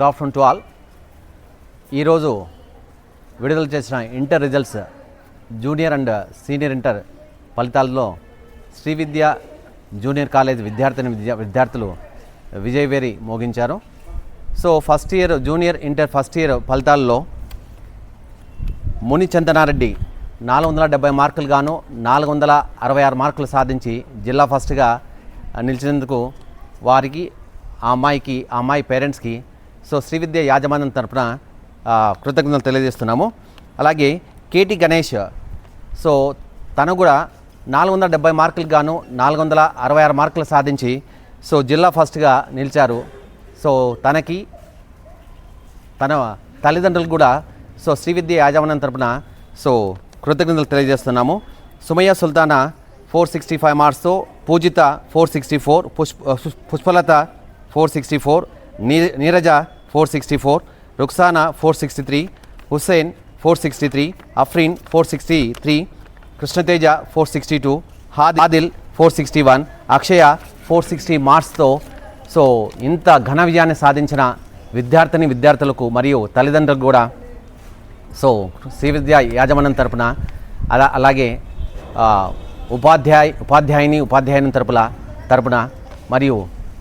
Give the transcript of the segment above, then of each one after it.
Good afternoon to all ఈరోజు విడుదల చేసిన inter results junior and senior inter ఫలితాల్లో శ్రీ విద్య జూనియర్ కాలేజ్ విద్యార్థిని విద్యా విద్యార్థులు విజయవేరి మోగించారు. So first year junior inter first year ఫలితాల్లో ముని చందనారెడ్డి నాలుగు వందల డెబ్బై మార్కులు గాను నాలుగు వందల అరవై ఆరు మార్కులు సాధించి జిల్లా ఫస్ట్గా నిలిచినందుకు వారికి ఆ అమ్మాయికి ఆ అమ్మాయి పేరెంట్స్కి సో శ్రీ విద్య యాజమాన్యం తరపున కృతజ్ఞతలు తెలియజేస్తున్నాము. అలాగే కేటి గణేష్ సో తను కూడా నాలుగు వందల డెబ్బై మార్కులకు గాను నాలుగు వందల అరవై ఆరు మార్కులు సాధించి సో జిల్లా ఫస్ట్గా నిలిచారు. సో తనకి తన తల్లిదండ్రులకు కూడా సో శ్రీ విద్య యాజమాన్యం తరపున సో కృతజ్ఞతలు తెలియజేస్తున్నాము. Sumayya Sultana four sixty five మార్క్స్తో Pujitha four sixty four Pushpa Pushpalatha four sixty four Neeraja four sixty four Ruksana four sixty three Hussain four sixty three Afreen four sixty three Krishnateja four sixty two Hadil four sixty one Akshaya four sixty మార్క్స్తో. So ఇంత ఘన విజయాన్ని సాధించిన విద్యార్థిని విద్యార్థులకు మరియు తల్లిదండ్రులకు కూడా. So Shri విద్యా యాజమాన్యం తరపున అలా అలాగే ఉపాధ్యాయ ఉపాధ్యాయుని ఉపాధ్యాయుని తరపున తరపున మరియు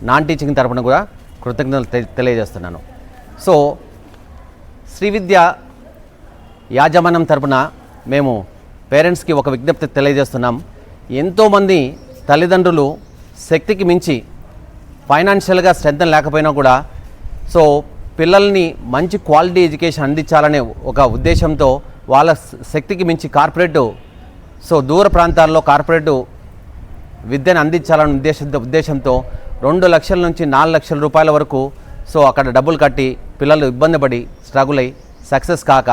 నాన్ టీచింగ్ తరపున కూడా కృతజ్ఞతలు తె- తెలియజేస్తున్నాను. సో శ్రీ విద్య యాజమాన్యం తరపున మేము పేరెంట్స్కి ఒక విజ్ఞప్తి తెలియజేస్తున్నాం. ఎంతోమంది తల్లిదండ్రులు శక్తికి మించి ఫైనాన్షియల్గా శ్రద్ధ లేకపోయినా కూడా సో పిల్లల్ని మంచి క్వాలిటీ ఎడ్యుకేషన్ అందించాలనే ఒక ఉద్దేశంతో వాళ్ళ శక్తికి మించి కార్పొరేటు సో దూర ప్రాంతాల్లో కార్పొరేటు విద్యను అందించాలనే ఉద్దేశంతో ఉద్దేశంతో రెండు లక్షల నుంచి నాలుగు లక్షల రూపాయల వరకు. సో అక్కడ డబ్బులు కట్టి పిల్లలు ఇబ్బంది పడి స్ట్రగుల్ అయ్యి సక్సెస్ కాక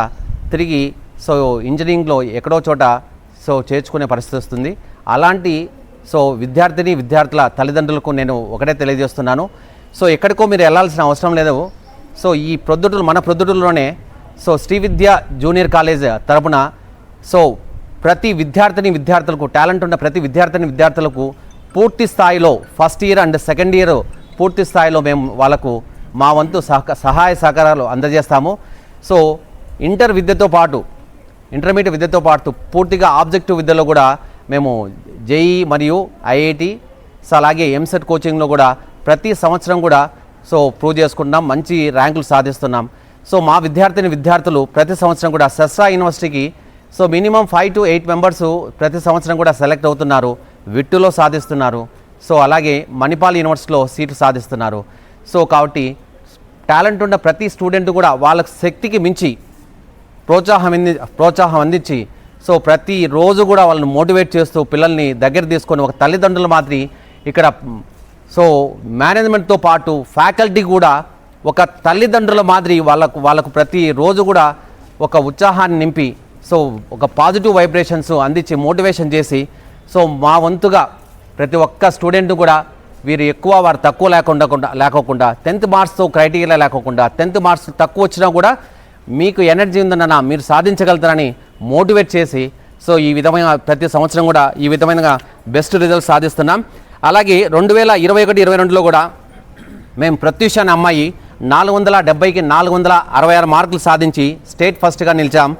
తిరిగి సో ఇంజనీరింగ్లో ఎక్కడో చోట సో చేర్చుకునే పరిస్థితి వస్తుంది. అలాంటి సో విద్యార్థిని విద్యార్థుల తల్లిదండ్రులకు నేను ఒకటే తెలియజేస్తున్నాను. సో ఎక్కడికో మీరు వెళ్ళాల్సిన అవసరం లేదు. సో ఈ ప్రొద్దుటూరు మన ప్రొద్దుటూరులోనే so Sri Vidya junior college తరపున సో ప్రతి విద్యార్థిని విద్యార్థులకు టాలెంట్ ఉన్న ప్రతి విద్యార్థిని విద్యార్థులకు పూర్తి స్థాయిలో first year and second year పూర్తి స్థాయిలో మేము వాళ్ళకు మా వంతు సహక సహాయ సహకారాలు అందజేస్తాము. సో ఇంటర్ విద్యతో పాటు ఇంటర్మీడియట్ విద్యతో పాటు పూర్తిగా ఆబ్జెక్టివ్ విద్యలో కూడా మేము జేఈ మరియు ఐఐటి సో అలాగే ఎంసెట్ కోచింగ్లో కూడా ప్రతి సంవత్సరం కూడా సో ప్రూవ్ చేసుకుంటున్నాం మంచి ర్యాంకులు సాధిస్తున్నాం. సో మా విద్యార్థిని విద్యార్థులు ప్రతి సంవత్సరం కూడా సెస్రా యూనివర్సిటీకి so minimum five to eight members ప్రతి సంవత్సరం కూడా సెలెక్ట్ అవుతున్నారు. విట్టులో సాధిస్తున్నారు. సో అలాగే మణిపాల్ యూనివర్సిటీలో సీట్లు సాధిస్తున్నారు. సో కాబట్టి టాలెంట్ ఉన్న ప్రతి స్టూడెంట్ కూడా వాళ్ళ శక్తికి మించి ప్రోత్సాహం అంది ప్రోత్సాహం అందించి సో ప్రతి రోజు కూడా వాళ్ళని మోటివేట్ చేస్తూ పిల్లల్ని దగ్గర తీసుకొని ఒక తల్లిదండ్రుల మాదిరి ఇక్కడ సో మేనేజ్మెంట్తో పాటు ఫ్యాకల్టీ కూడా ఒక తల్లిదండ్రుల మాదిరి వాళ్ళకు వాళ్ళకు ప్రతి రోజు కూడా ఒక ఉత్సాహాన్ని నింపి సో ఒక పాజిటివ్ వైబ్రేషన్స్ అందించి మోటివేషన్ చేసి సో మా వంతుగా ప్రతి ఒక్క స్టూడెంట్ కూడా వీరు ఎక్కువ వారు తక్కువ లేకుండా లేకోకుండా టెన్త్ మార్క్స్తో క్రైటీరియా లేకోకుండా టెన్త్ మార్క్స్ తక్కువ వచ్చినా కూడా మీకు ఎనర్జీ ఉందన్న మీరు సాధించగలుగుతారని మోటివేట్ చేసి సో ఈ విధమైన ప్రతి సంవత్సరం కూడా ఈ విధమైన బెస్ట్ రిజల్ట్ సాధిస్తున్నాం. అలాగే రెండు వేల ఇరవై ఒకటి ఇరవై రెండులో కూడా మేము ప్రత్యూష అనే అమ్మాయి నాలుగు వందల డెబ్బైకి నాలుగు వందల అరవై ఆరు మార్కులు సాధించి స్టేట్ ఫస్ట్గా నిలిచాం.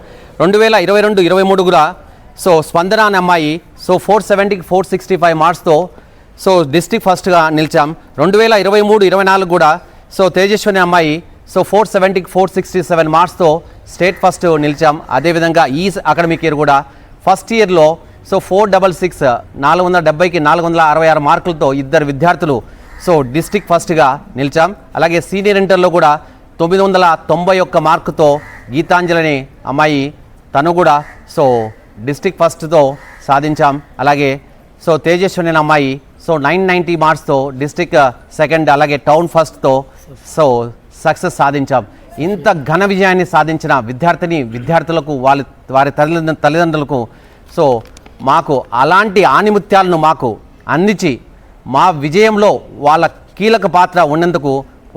రెండు వేల ఇరవై రెండు ఇరవై మూడు కూడా సో స్పందన అనే అమ్మాయి సో ఫోర్ సెవెంటీకి ఫోర్ సిక్స్టీ ఫైవ్ మార్క్స్తో సో డిస్టిక్ ఫస్ట్గా నిలిచాం. రెండు వేల ఇరవై మూడు ఇరవై నాలుగు కూడా సో తేజస్విని అమ్మాయి సో ఫోర్ సెవెంటీకి ఫోర్ సిక్స్టీ సెవెన్ మార్క్స్తో స్టేట్ ఫస్ట్ నిలిచాం. అదేవిధంగా ఈ అకాడమిక్ ఇయర్ కూడా ఫస్ట్ ఇయర్లో సో ఫోర్ డబల్ సిక్స్ నాలుగు వందల డెబ్బైకి నాలుగు వందల అరవై ఆరు మార్కులతో ఇద్దరు విద్యార్థులు సో డిస్టిక్ ఫస్ట్గా నిలిచాం. అలాగే సీనియర్ ఇంటర్లో కూడా తొమ్మిది వందల తొంభై ఒక్క మార్కుతో గీతాంజలిని అమ్మాయి తను కూడా సో డిస్టిక్ ఫస్ట్తో సాధించాం. అలాగే సో తేజస్విని అనే అమ్మాయి సో నైన్ నైంటీ మార్క్స్తో డిస్టిక్ సెకండ్ అలాగే టౌన్ ఫస్ట్తో సో సక్సెస్ సాధించాం. ఇంత ఘన విజయాన్ని సాధించిన విద్యార్థిని విద్యార్థులకు వాళ్ళ వారి తల్లి తల్లిదండ్రులకు సో మాకు అలాంటి ఆనిముత్యాలను మాకు అందించి మా విజయంలో వాళ్ళ కీలక పాత్ర ఉన్నందుకు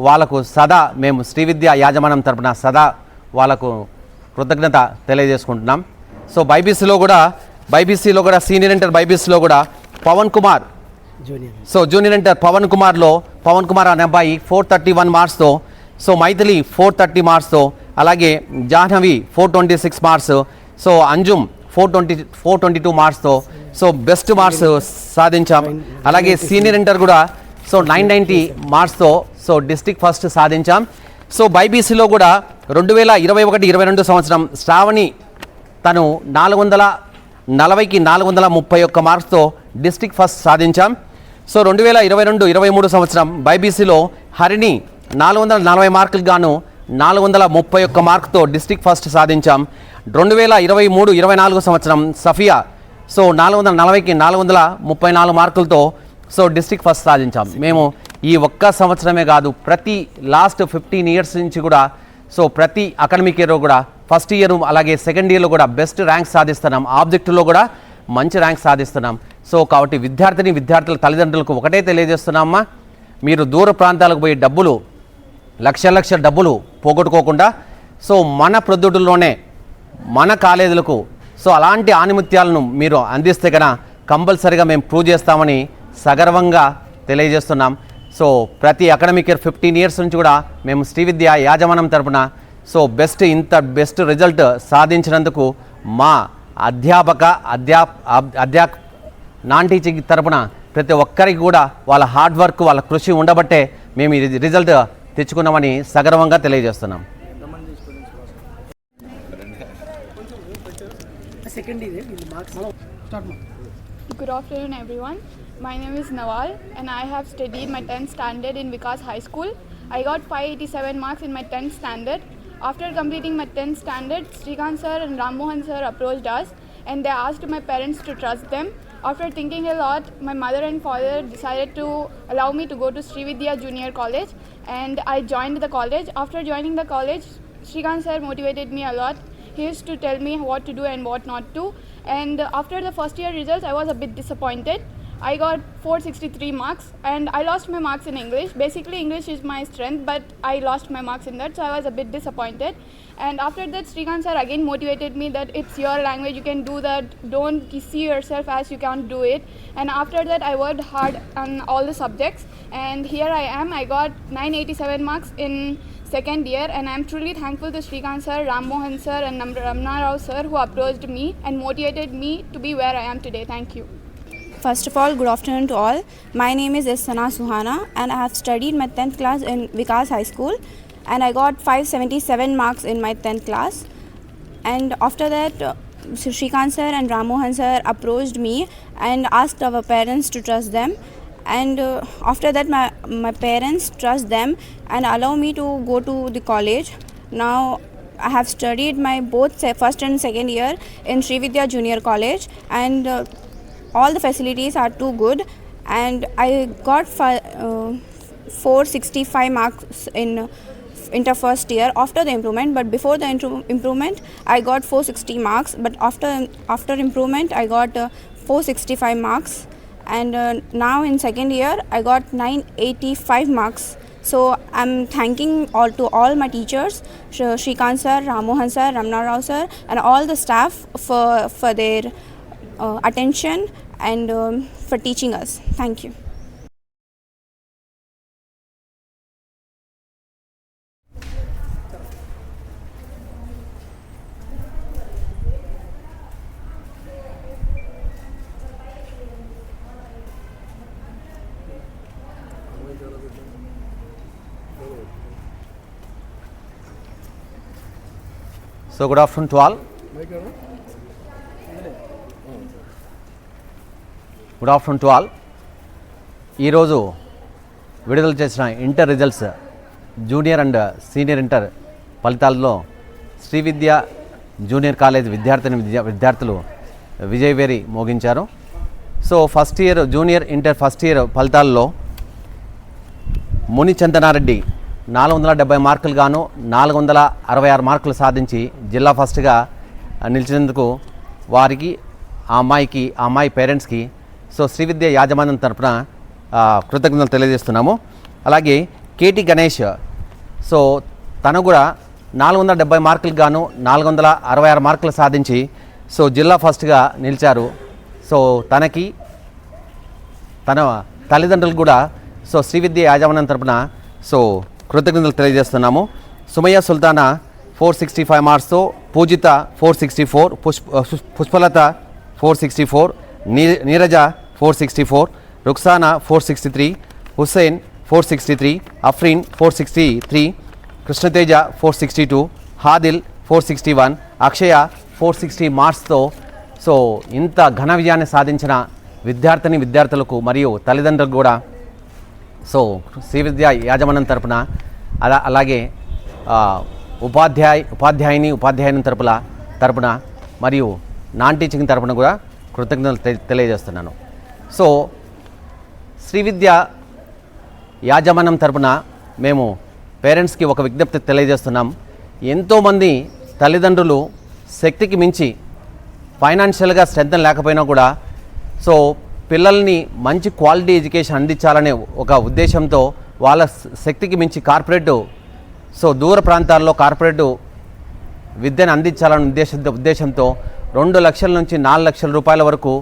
వాళ్ళకు సదా మేము శ్రీ విద్య యాజమాన్యం తరపున సదా వాళ్ళకు కృతజ్ఞత తెలియజేసుకుంటున్నాం. సో బైబీసీలో కూడా బైబీసీలో కూడా సీనియర్ ఇంటర్ బైబీసీలో కూడా Pavan Kumar. Junior so junior inter Pavan కుమార్లో Pavan Kumar అనే అబ్బాయి ఫోర్ థర్టీ వన్ మార్క్స్తో సో మైథిలి ఫోర్ థర్టీ మార్క్స్తో అలాగే Jahnavi four twenty six marks so Anjum four twenty four twenty two మార్క్స్తో so best marks సాధించాం. అలాగే సీనియర్ ఇంటర్ కూడా సో నైన్ నైంటీ మార్క్స్తో so district first సాధించాం. సో బైబీసీలో కూడా రెండు వేల ఇరవై ఒకటి ఇరవై రెండు సంవత్సరం శ్రావణి తను నాలుగు వందల నలభైకి నాలుగు వందల ముప్పై ఒక్క మార్క్స్తో డిస్టిక్ ఫస్ట్ సాధించాం. సో రెండు వేల ఇరవై రెండు ఇరవై మూడు సంవత్సరం బైబీసీలో హరిణి నాలుగు వందల నలభై మార్కులు గాను నాలుగు వందల ముప్పై ఒక్క మార్కుతో డిస్టిక్ ఫస్ట్ సాధించాం. రెండు వేల ఇరవై మూడు ఇరవై నాలుగు సంవత్సరం సఫియా. సో నాలుగు వందల నలభైకి నాలుగు వందల ముప్పై నాలుగు మార్కులతో సో డిస్టిక్ ఫస్ట్ సాధించాం. మేము ఈ ఒక్క సంవత్సరమే కాదు ప్రతి లాస్ట్ ఫిఫ్టీన్ ఇయర్స్ నుంచి కూడా సో ప్రతి అకాడమిక్ ఇయర్ కూడా ఫస్ట్ ఇయర్ అలాగే సెకండ్ ఇయర్లో కూడా బెస్ట్ ర్యాంక్ సాధిస్తున్నాం. ఆబ్జెక్టులో కూడా మంచి ర్యాంక్ సాధిస్తున్నాం. సో కాబట్టి విద్యార్థిని విద్యార్థుల తల్లిదండ్రులకు ఒకటే తెలియజేస్తున్నామా మీరు దూర ప్రాంతాలకు పోయి డబ్బులు లక్ష లక్ష డబ్బులు పోగొట్టుకోకుండా సో మన ప్రొద్దుడులోనే మన కాలేజీలకు సో అలాంటి ఆనిముత్యాలను మీరు అందిస్తే కన కంపల్సరిగా మేము ప్రూవ్ చేస్తామని సగర్వంగా తెలియజేస్తున్నాం. సో ప్రతి అకాడమిక్ ఇయర్ ఫిఫ్టీన్ ఇయర్స్ నుంచి కూడా మేము శ్రీ విద్య యాజమానం తరపున సో బెస్ట్ ఇంత బెస్ట్ రిజల్ట్ సాధించినందుకు మా అధ్యాపక అధ్యా అధ్యా నాన్ టీచింగ్ తరపున ప్రతి ఒక్కరికి కూడా వాళ్ళ హార్డ్ వర్క్ వాళ్ళ కృషి ఉండబట్టే మేము ఈ రిజల్ట్ తెచ్చుకున్నామని సగర్వంగా తెలియజేస్తున్నాం సెకండ్ ఇది వీళ్ళు మార్క్స్ స్టార్ట్ మా Good afternoon, everyone. My name is Nawal, and I have studied my 10th standard in Vikas High School. I got 587 marks in my 10th standard. After completing my 10th standard, Srikanth sir and Ram Mohan sir approached us, and they asked my parents to trust them. After thinking a lot, my mother and father decided to allow me to go to Sri Vidya Junior College, and I joined the college. After joining the college, Srikanth sir motivated me a lot. He used to tell me what to do and what not to. And after the first year results, I was a bit disappointed. I got 463 marks and I lost my marks in English. Basically, English is my strength, but I lost my marks in that, so I was a bit disappointed. And after that, Srikanth sir again motivated me that it's your language, you can do that. Don't see yourself as you can't do it. And after that, I worked hard on all the subjects, and here I am. I got 987 marks in second year and I'm truly thankful to Srikanth sir, Ram Mohan sir and Ramna Rao sir who approached me and motivated me to be where I am today. Thank you. First of all, good afternoon to all. My name is S. Sana Suhana and I have studied my 10th class in Vikas High School and I got 577 marks in my 10th class. And after that, uh, sir and Ramohan sir approached me and asked our parents to trust them. And uh, after that, my, my parents trust them and allow me to go to the college. Now, I have studied my both first and second year in Sri Vidya Junior College, and uh, all the facilities are too good. And I got fi- uh, 465 marks in inter first year after the improvement. But before the intro- improvement, I got 460 marks. But after after improvement, I got uh, 465 marks. And uh, now in second year, I got 985 marks. So I'm thanking all to all my teachers, Sh- Shrikant sir, Ramohan sir, Ramna Rao sir, and all the staff for for their uh, attention and um, for teaching us. Thank you. So good afternoon to all. Good afternoon to all. ఈరోజు విడుదల చేసిన inter results junior and senior inter ఫలితాల్లో Shri Vidya junior college విద్యార్థిని విద్యా విద్యార్థులు విజయవేరి మోగించారు. So first year junior inter first year ఫలితాల్లో ముని చందనారెడ్డి నాలుగు వందల డెబ్బై మార్కులు గాను నాలుగు వందల అరవై ఆరు మార్కులు సాధించి జిల్లా ఫస్ట్గా నిలిచినందుకు వారికి ఆ అమ్మాయికి ఆ అమ్మాయి పేరెంట్స్కి సో శ్రీ విద్య యాజమాన్యం తరపున కృతజ్ఞతలు తెలియజేస్తున్నాము. అలాగే కేటీ గణేష్ సో తను కూడా నాలుగు వందల డెబ్బై మార్కులు గాను నాలుగు వందల అరవై ఆరు మార్కులు సాధించి సో జిల్లా ఫస్ట్గా నిలిచారు. సో తనకి తన తల్లిదండ్రులు కూడా సో శ్రీ విద్య యాజమాన్యం తరపున సో కృతజ్ఞతలు తెలియజేస్తున్నాము. Sumayya Sultana four sixty five మార్క్స్తో Pujitha four sixty four Pushpa Pushpalatha four sixty four Neeraja four sixty four Ruksana four sixty three Hussain four sixty three Afreen four sixty three Krishnateja four sixty two Hadil four sixty one Akshaya four sixty మార్క్స్తో so ఇంత ఘన విజయాన్ని సాధించిన విద్యార్థిని విద్యార్థులకు మరియు తల్లిదండ్రులకు కూడా so Shri విద్యా యాజమాన్యం తరపున అలా అలాగే ఉపాధ్యాయ ఉపాధ్యాయుని ఉపాధ్యాయుని తరపుల తరపున మరియు నాన్ టీచింగ్ తరపున కూడా కృతజ్ఞతలు తె- తెలియజేస్తున్నాను. సో శ్రీ విద్య యాజమాన్యం తరపున మేము పేరెంట్స్కి ఒక విజ్ఞప్తి తెలియజేస్తున్నాం. ఎంతోమంది తల్లిదండ్రులు శక్తికి మించి ఫైనాన్షియల్గా స్ట్రెంత్ లేకపోయినా కూడా సో పిల్లల్ని మంచి క్వాలిటీ ఎడ్యుకేషన్ అందించాలనే ఒక ఉద్దేశంతో వాళ్ళ శక్తికి మించి కార్పొరేట్ సో దూర ప్రాంతాల్లో కార్పొరేట్ విద్యను అందించాలనే ఉద్దేశంతో ఉద్దేశంతో రెండు లక్షల నుంచి నాలుగు లక్షల రూపాయల వరకు.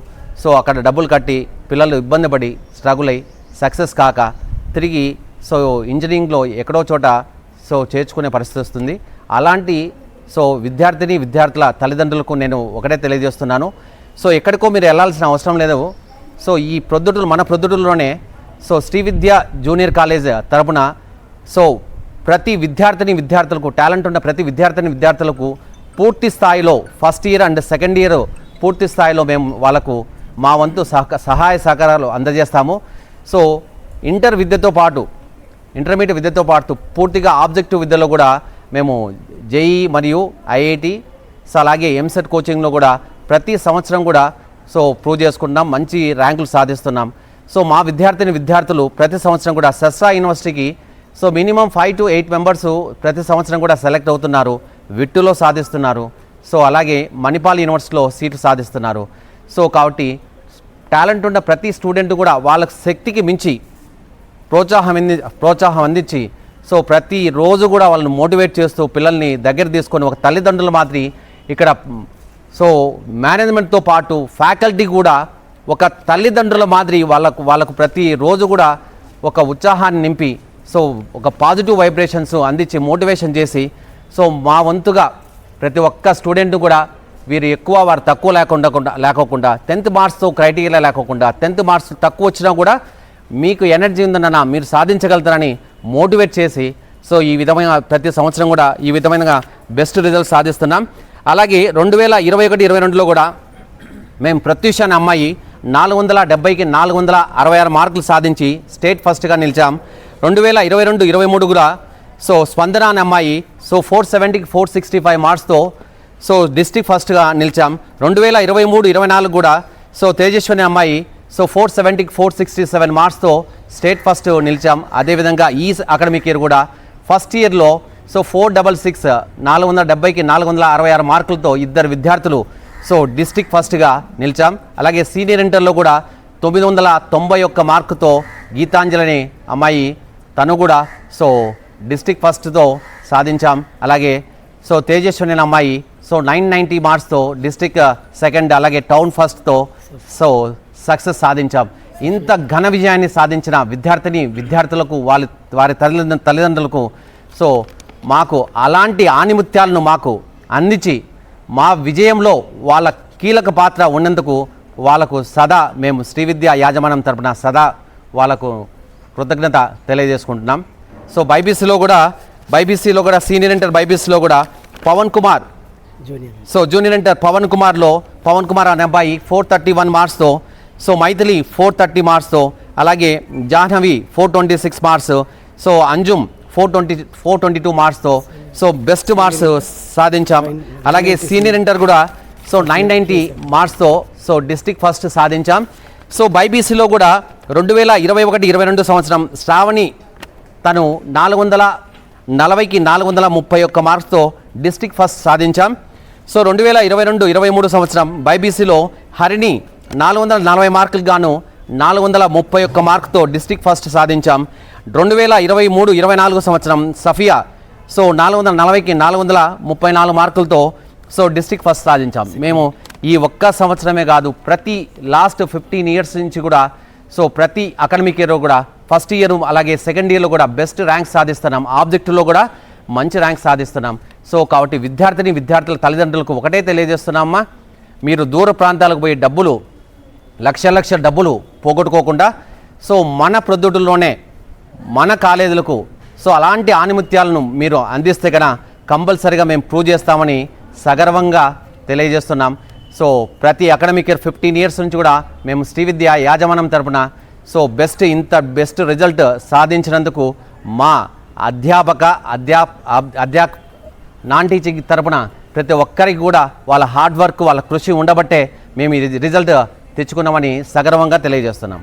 సో అక్కడ డబ్బులు కట్టి పిల్లలు ఇబ్బంది పడి స్ట్రగుల్ అయ్యి సక్సెస్ కాక తిరిగి సో ఇంజనీరింగ్లో ఎక్కడో చోట సో చేర్చుకునే పరిస్థితి వస్తుంది. అలాంటి సో విద్యార్థిని విద్యార్థుల తల్లిదండ్రులకు నేను ఒకటే తెలియజేస్తున్నాను. సో ఎక్కడికో మీరు వెళ్ళాల్సిన అవసరం లేదు. సో ఈ ప్రొద్దుటూరు మన ప్రొద్దుటూరులోనే so Sri Vidya junior college తరపున సో ప్రతి విద్యార్థిని విద్యార్థులకు టాలెంట్ ఉన్న ప్రతి విద్యార్థిని విద్యార్థులకు పూర్తి స్థాయిలో first year and second year పూర్తి స్థాయిలో మేము వాళ్ళకు మా వంతు సహక సహాయ సహకారాలు అందజేస్తాము. సో ఇంటర్ విద్యతో పాటు ఇంటర్మీడియట్ విద్యతో పాటు పూర్తిగా ఆబ్జెక్టివ్ విద్యలో కూడా మేము జేఈ మరియు ఐఐటి సో అలాగే ఎంసెట్ కోచింగ్లో కూడా ప్రతి సంవత్సరం కూడా సో ప్రూవ్ చేసుకుంటున్నాం మంచి ర్యాంకులు సాధిస్తున్నాం. సో మా విద్యార్థిని విద్యార్థులు ప్రతి సంవత్సరం కూడా సెస్రా యూనివర్సిటీకి so minimum five to eight members ప్రతి సంవత్సరం కూడా సెలెక్ట్ అవుతున్నారు. విట్టులో సాధిస్తున్నారు. సో అలాగే మణిపాల్ యూనివర్సిటీలో సీటు సాధిస్తున్నారు. సో కాబట్టి టాలెంట్ ఉన్న ప్రతి స్టూడెంట్ కూడా వాళ్ళ శక్తికి మించి ప్రోత్సాహం అంది ప్రోత్సాహం అందించి సో ప్రతి రోజు కూడా వాళ్ళని మోటివేట్ చేస్తూ పిల్లల్ని దగ్గర తీసుకొని ఒక తల్లిదండ్రుల మాదిరి ఇక్కడ సో మేనేజ్మెంట్తో పాటు ఫ్యాకల్టీ కూడా ఒక తల్లిదండ్రుల మాదిరి వాళ్ళకు వాళ్ళకు ప్రతి రోజు కూడా ఒక ఉత్సాహాన్ని నింపి సో ఒక పాజిటివ్ వైబ్రేషన్స్ అందించి మోటివేషన్ చేసి సో మా వంతుగా ప్రతి ఒక్క స్టూడెంట్ కూడా వీరు ఎక్కువ వారు తక్కువ లేకుండా లేకోకుండా టెన్త్ మార్క్స్తో క్రైటీరియా లేకోకుండా టెన్త్ మార్క్స్ తక్కువ వచ్చినా కూడా మీకు ఎనర్జీ ఉందన్న మీరు సాధించగలుగుతారని మోటివేట్ చేసి సో ఈ విధమైన ప్రతి సంవత్సరం కూడా ఈ విధమైన బెస్ట్ రిజల్ట్స్ సాధిస్తున్నాం. అలాగే రెండు వేల ఇరవై ఒకటి ఇరవై రెండులో కూడా మేము ప్రత్యూష అనే అమ్మాయి నాలుగు వందల డెబ్బైకి నాలుగు వందల అరవై ఆరు మార్కులు సాధించి స్టేట్ ఫస్ట్గా నిలిచాం. రెండు వేల ఇరవై రెండు ఇరవై మూడు కూడా సో స్పందన అనే అమ్మాయి. సో ఫోర్ సెవెంటీకి ఫోర్ సిక్స్టీ ఫైవ్ మార్క్స్తో సో డిస్టిక్ ఫస్ట్గా నిలిచాం. రెండు వేల ఇరవై మూడు ఇరవై నాలుగు కూడా సో తేజస్వని అమ్మాయి. సో ఫోర్ సెవెంటీకి ఫోర్ సిక్స్టీ సెవెన్ మార్క్స్తో స్టేట్ ఫస్ట్ నిలిచాం. అదేవిధంగా ఈ అకాడమిక్ ఇయర్ కూడా ఫస్ట్ ఇయర్లో సో ఫోర్ డబల్ సిక్స్ నాలుగు వందల డెబ్బైకి నాలుగు వందల అరవై ఆరు మార్కులతో ఇద్దరు విద్యార్థులు సో డిస్టిక్ ఫస్ట్గా నిలిచాం. అలాగే సీనియర్ ఇంటర్లో కూడా తొమ్మిది వందల తొంభై ఒక్క మార్కుతో గీతాంజలిని అమ్మాయి. తను కూడా సో డిస్టిక్ ఫస్ట్తో సాధించాం. అలాగే సో తేజస్విని అనే అమ్మాయి. సో నైన్ నైంటీ మార్క్స్తో డిస్టిక్ uh, సెకండ్ అలాగే టౌన్ ఫస్ట్తో సో సక్సెస్ సాధించాం. ఇంత ఘన విజయాన్ని సాధించిన విద్యార్థిని విద్యార్థులకు వాళ్ళ వారి తల్లిదండ్రుల తల్లిదండ్రులకు సో మాకు అలాంటి ఆనిముత్యాలను మాకు అందించి మా విజయంలో వాళ్ళ కీలక పాత్ర ఉన్నందుకు వాళ్ళకు సదా మేము శ్రీ విద్యా యాజమాన్యం తరపున సదా వాళ్ళకు కృతజ్ఞత తెలియజేసుకుంటున్నాం. సో బైబీసీలో కూడా బైబీసీలో కూడా సీనియర్ ఇంటర్ బైబీసీలో కూడా Pavan Kumar. Junior. So junior inter Pavan కుమార్లో Pavan Kumar అనే అబ్బాయి ఫోర్ థర్టీ వన్ మార్క్స్తో సో మైథిలి ఫోర్ థర్టీ మార్క్స్తో అలాగే Jahnavi four twenty six marks so Anjum four twenty four twenty two మార్క్స్తో so best marks సాధించాం. అలాగే సీనియర్ ఇంటర్ కూడా సో నైన్ నైంటీ మార్క్స్తో so district first సాధించాం. సో బైబీసీలో కూడా రెండు వేల ఇరవై ఒకటి ఇరవై రెండు సంవత్సరం శ్రావణి తను నాలుగు వందల నలభైకి నాలుగు వందల ముప్పై ఒక్క మార్క్స్తో డిస్టిక్ ఫస్ట్ సాధించాం. సో రెండు వేల ఇరవై రెండు ఇరవై మూడు సంవత్సరం బైబీసీలో హరిణి నాలుగు వందల నలభై మార్కులు గాను నాలుగు వందల ముప్పై ఒక్క మార్కుతో డిస్టిక్ ఫస్ట్ సాధించాం. రెండు వేల ఇరవై మూడు ఇరవై నాలుగు సంవత్సరం సఫియా. సో నాలుగు వందల నలభైకి నాలుగు వందల ముప్పై నాలుగు మార్కులతో సో డిస్టిక్ ఫస్ట్ సాధించాం. మేము ఈ ఒక్క సంవత్సరమే కాదు ప్రతి లాస్ట్ ఫిఫ్టీన్ ఇయర్స్ నుంచి కూడా సో ప్రతి అకాడమిక్ ఇయర్ కూడా ఫస్ట్ ఇయర్ అలాగే సెకండ్ ఇయర్లో కూడా బెస్ట్ ర్యాంక్ సాధిస్తున్నాం. ఆబ్జెక్టులో కూడా మంచి ర్యాంక్ సాధిస్తున్నాం. సో కాబట్టి విద్యార్థిని విద్యార్థుల తల్లిదండ్రులకు ఒకటే తెలియజేస్తున్నామా మీరు దూర ప్రాంతాలకు పోయి డబ్బులు లక్ష లక్ష డబ్బులు పోగొట్టుకోకుండా సో మన ప్రొద్దుటిలోనే మన కాలేజీలకు సో అలాంటి ఆనిముత్యాలను మీరు అందిస్తే కనుక కంపల్సరిగా మేము ప్రూవ్ చేస్తామని సగర్వంగా తెలియజేస్తున్నాం. సో ప్రతి అకాడమిక్ ఇయర్ ఫిఫ్టీన్ ఇయర్స్ నుంచి కూడా మేము శ్రీ విద్య యాజమానం తరపున సో బెస్ట్ ఇంత బెస్ట్ రిజల్ట్ సాధించినందుకు మా అధ్యాపక అధ్యాప్ అధ్యాప్ నాన్ టీచింగ్ తరపున ప్రతి ఒక్కరికి కూడా వాళ్ళ హార్డ్ వర్క్ వాళ్ళ కృషి ఉండబట్టే మేము ఇది రిజల్ట్ తెచ్చుకున్నామని సగర్వంగా తెలియజేస్తున్నాం.